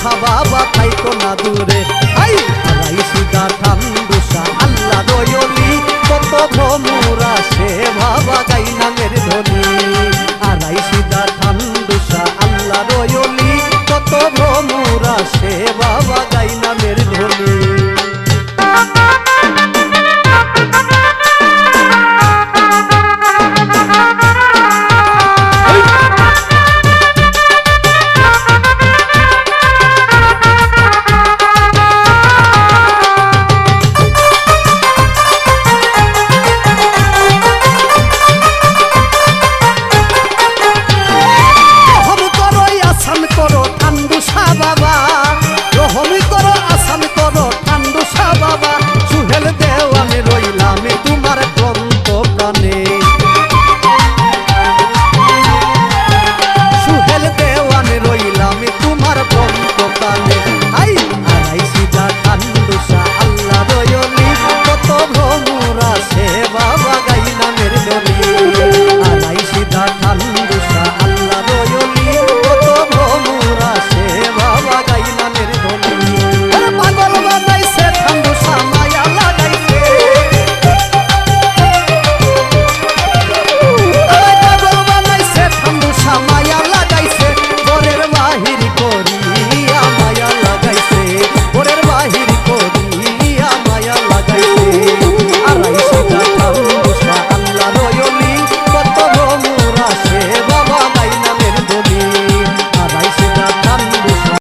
ঠান্ডুসা বাবা থাইকো না দূরে। বাবা